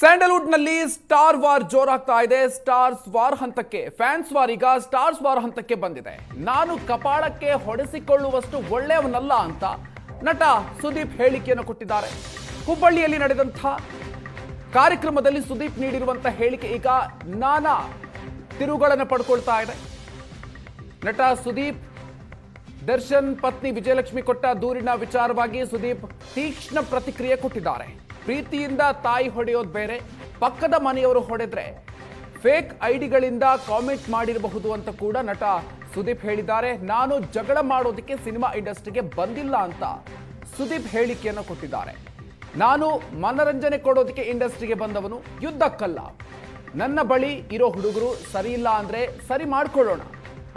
ಸ್ಯಾಂಡಲ್ವುಡ್ನಲ್ಲಿ star war ಜೋರಾಗ್ತಾ ಇದೆ. Stars war ಹಂತಕ್ಕೆ, ಫ್ಯಾನ್ಸ್ ವಾರ್ ಈಗ ಸ್ಟಾರ್ಸ್ ವಾರ್ ಹಂತಕ್ಕೆ ಬಂದಿದೆ. ನಾನು ಕಪಾಳಕ್ಕೆ ಹೊಡೆಸಿಕೊಳ್ಳುವಷ್ಟು ಒಳ್ಳೆಯವನಲ್ಲ ಅಂತ ನಟ ಸುದೀಪ್ ಹೇಳಿಕೆಯನ್ನು ಕೊಟ್ಟಿದ್ದಾರೆ. ಹುಬ್ಬಳ್ಳಿಯಲ್ಲಿ ನಡೆದಂಥ ಕಾರ್ಯಕ್ರಮದಲ್ಲಿ ಸುದೀಪ್ ನೀಡಿರುವಂತಹ ಹೇಳಿಕೆ ಈಗ ನಾನಾ ತಿರುಗಳನ್ನು ಪಡ್ಕೊಳ್ತಾ ಇದೆ. ನಟ ಸುದೀಪ್, ದರ್ಶನ್, ಪತ್ನಿ ವಿಜಯಲಕ್ಷ್ಮಿ ಕೊಟ್ಟ ದೂರಿನ ವಿಚಾರವಾಗಿ ಸುದೀಪ್ ತೀಕ್ಷ್ಣ ಪ್ರತಿಕ್ರಿಯೆ ಕೊಟ್ಟಿದ್ದಾರೆ. ಪ್ರೀತಿಯಿಂದ ತಾಯಿ ಹೊಡೆಯೋದು ಬೇರೆ, ಪಕ್ಕದ ಮನೆಯವರು ಹೊಡೆದ್ರೆ ಫೇಕ್ ಐಡಿಗಳಿಂದ ಕಾಮೆಂಟ್ ಮಾಡಿರಬಹುದು ಅಂತ ಕೂಡ ನಟ ಸುದೀಪ್ ಹೇಳಿದ್ದಾರೆ. ನಾನು ಜಗಳ ಮಾಡೋದಕ್ಕೆ ಸಿನಿಮಾ ಇಂಡಸ್ಟ್ರಿಗೆ ಬಂದಿಲ್ಲ ಅಂತ ಸುದೀಪ್ ಹೇಳಿಕೆಯನ್ನು ಕೊಟ್ಟಿದ್ದಾರೆ. ನಾನು ಮನರಂಜನೆ ಕೊಡೋದಕ್ಕೆ ಇಂಡಸ್ಟ್ರಿಗೆ ಬಂದವನು ಯುದ್ಧಕ್ಕಲ್ಲ. ನನ್ನ ಬಳಿ ಇರೋ ಹುಡುಗರು ಸರಿ ಇಲ್ಲ ಅಂದರೆ ಸರಿ ಮಾಡಿಕೊಳ್ಳೋಣ.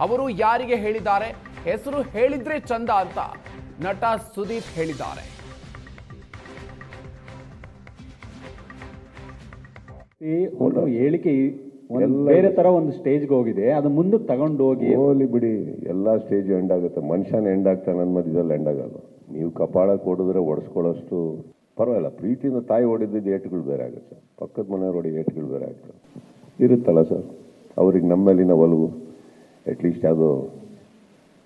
ಅವರು ಯಾರಿಗೆ ಹೇಳಿದ್ದಾರೆ? ಹೆಸರು ಹೇಳಿದ್ರೆ ಚಂದ ಅಂತ ನಟ ಸುದೀಪ್ ಹೇಳಿದ್ದಾರೆ. ಹೇಳಿಕೆ ಎಲ್ಲ ಬೇರೆ ತರ ಒಂದು ಸ್ಟೇಜ್ಗೆ ಹೋಗಿದೆ ಅದು ಮುಂದಕ್ಕೆ ತಗೊಂಡು ಹೋಗಿ. ಹೋಗ್ಲಿ ಬಿಡಿ ಎಲ್ಲ ಸ್ಟೇಜ್ ಎಂಡ್ ಆಗುತ್ತೆ. ಮನುಷ್ಯನ ಎಂಡ್ ಆಗ್ತಾನೆ ನನ್ನ ಮಧ್ಯದಲ್ಲಿ ಎಂಡ್ ಆಗಲ್ಲ ನೀವು ಕಪಾಳ ಕೊಡಿದ್ರೆ ಒಡಿಸ್ಕೊಳ್ಳೋಷ್ಟು ಪರವಾಗಿಲ್ಲ. ಪ್ರೀತಿಯಿಂದ ತಾಯಿ ಹೊಡೆದಿದ್ದು ಏಟುಗಳು ಬೇರೆ ಆಗುತ್ತೆ. ಪಕ್ಕದ ಮನೆಯವ್ರು ಹೊಡಿ ಏಟುಗಳು ಬೇರೆ ಆಗುತ್ತೆ. ಇರುತ್ತಲ್ಲ ಸರ್ ಅವ್ರಿಗೆ ನಮ್ಮಲ್ಲಿನ ಮೇಲಿನ ಒಲವು ಅಟ್ಲೀಸ್ಟ್ ಅದು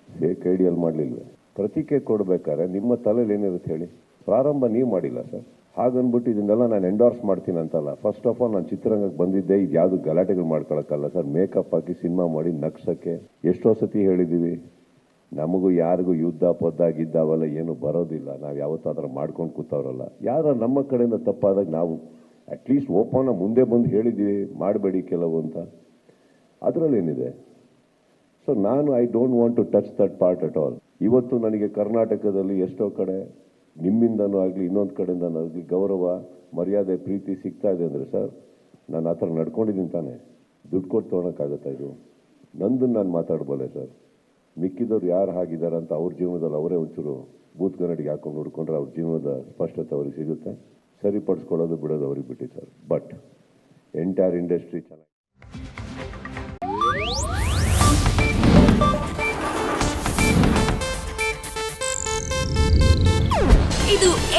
ಫೇಕ್ ಐಡಿಯಲ್ ಮಾಡಲಿಲ್ವೇ? ಪ್ರತಿಕೆ ಕೊಡ್ಬೇಕಾದ್ರೆ ನಿಮ್ಮ ತಲೆಯಲ್ಲಿ ಏನಿರುತ್ತೆ ಹೇಳಿ? ಪ್ರಾರಂಭ ನೀವು ಮಾಡಿಲ್ಲ ಸರ್ ಹಾಗನ್ಬಿಟ್ಟು ಇದನ್ನೆಲ್ಲ ನಾನು ಎಂಡೋರ್ಸ್ ಮಾಡ್ತೀನಿ ಅಂತಲ್ಲ. ಫಸ್ಟ್ ಆಫ್ ಆಲ್ ನಾನು ಚಿತ್ರರಂಗಕ್ಕೆ ಬಂದಿದ್ದೆ. ಇದು ಯಾವುದು ಗಲಾಟೆಗಳು ಮಾಡ್ಕೊಳಕ್ಕಲ್ಲ ಸರ್. ಮೇಕಪ್ ಹಾಕಿ ಸಿನಿಮಾ ಮಾಡಿ ನಗ್ಸೋಕ್ಕೆ ಎಷ್ಟೋ ಸತಿ ಹೇಳಿದ್ದೀವಿ ನಮಗೂ ಯಾರಿಗೂ ಯುದ್ಧ ಪದ್ದ ಏನು ಬರೋದಿಲ್ಲ. ನಾವು ಯಾವತ್ತೂ ಮಾಡ್ಕೊಂಡು ಕೂತವ್ರಲ್ಲ. ಯಾರ ನಮ್ಮ ಕಡೆಯಿಂದ ತಪ್ಪಾದಾಗ ನಾವು ಅಟ್ಲೀಸ್ಟ್ ಓಪನ್ ಮುಂದೆ ಬಂದು ಹೇಳಿದ್ದೀವಿ ಮಾಡಬೇಡಿ ಕೆಲವು ಅಂತ. ಅದರಲ್ಲೇನಿದೆ? ಸೊ ನಾನು I don't want to touch that part at all ಇವತ್ತು ನನಗೆ ಕರ್ನಾಟಕದಲ್ಲಿ ಎಷ್ಟೋ ಕಡೆ ನಿಮ್ಮಿಂದನೂ ಆಗಲಿ, ಇನ್ನೊಂದು ಕಡೆಯಿಂದನೂ ಆಗಲಿ ಗೌರವ, ಮರ್ಯಾದೆ, ಪ್ರೀತಿ ಸಿಗ್ತಾ ಇದೆ ಅಂದರೆ ಸರ್, ನಾನು ಆ ಥರ ನಡ್ಕೊಂಡಿದ್ದೀನಿ ತಾನೆ. ದುಡ್ಡು ಕೊಟ್ಟು ತೊಗೊಳಕ್ಕಾಗತ್ತಾ ಇದು? ನಂದು ನಾನು ಮಾತಾಡ್ಬೋದೆ ಸರ್? ಮಿಕ್ಕಿದವ್ರು ಯಾರು ಹಾಗಿದ್ದಾರೆ ಅಂತ ಅವ್ರ ಜೀವನದಲ್ಲಿ ಅವರೇ ಒಂಚೂರು ಬೂತ್ ಕನ್ನಡಿಗೆ ಹಾಕೊಂಡು ಹುಡ್ಕೊಂಡ್ರೆ ಅವ್ರ ಜೀವನದ ಸ್ಪಷ್ಟತೆ ಅವ್ರಿಗೆ ಸಿಗುತ್ತೆ. ಸರಿಪಡಿಸ್ಕೊಳ್ಳೋದು ಬಿಡೋದು ಅವ್ರಿಗೆ ಬಿಟ್ಟಿ ಸರ್. ಬಟ್, ಎಂಟೈರ್ ಇಂಡಸ್ಟ್ರಿ ಚೆನ್ನಾಗಿ